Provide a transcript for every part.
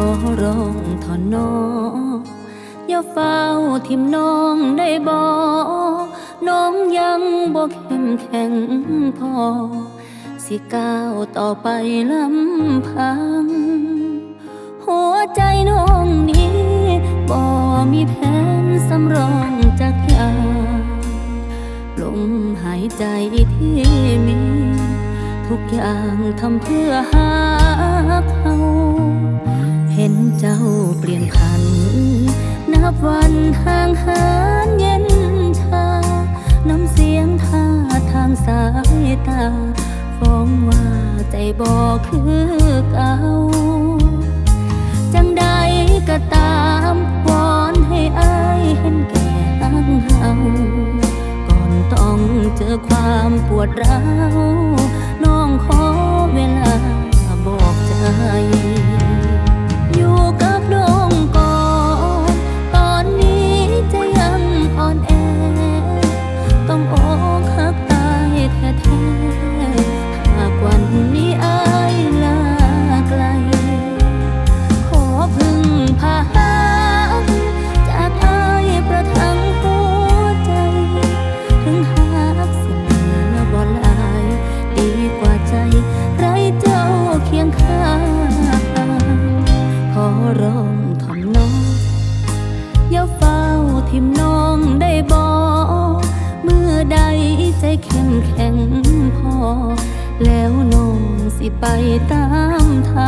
ขอร้องถอนนออย่าเฝ้าทิมน้องได้บ่น้องยังบอกเข้มแข็งพอ สิก้าวต่อไปลำพัง หัวใจน้องนี้บ่มีแผนสำรองจากยาลมหายใจที่มี ทุกอย่างทำเพื่อหา เจ้าเปลี่ยนผัน นับวันห่างหานเย็นชา น้ำเสียงท่าทางสายตาฟ้องว่าใจบอกคือเก่าจังใดก็ตามวอนให้อายเห็นแก่อังเฮาก่อนต้องเจอความปวดร้าว ข้างขอร้องทำน้อง อย่าเฝ้าทิมน้องได้บอกเมื่อใดใจเข้มแข็งพอ แล้วน้องสิไปตามทาง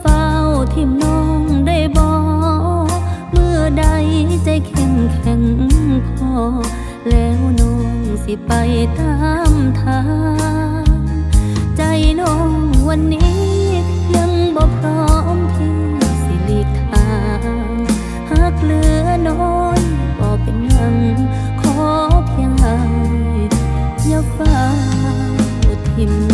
เฝ้าทิมน้องได้บอเมื่อใดใจแข็งพอ แล้วน้องสิไปตามทาง ใจน้องวันนี้ยังบ่พร้อที่สิหลีทางหากเหลือน้อยบ่เป็นหยังขอเพียงให้ย่าเฝ้าทิม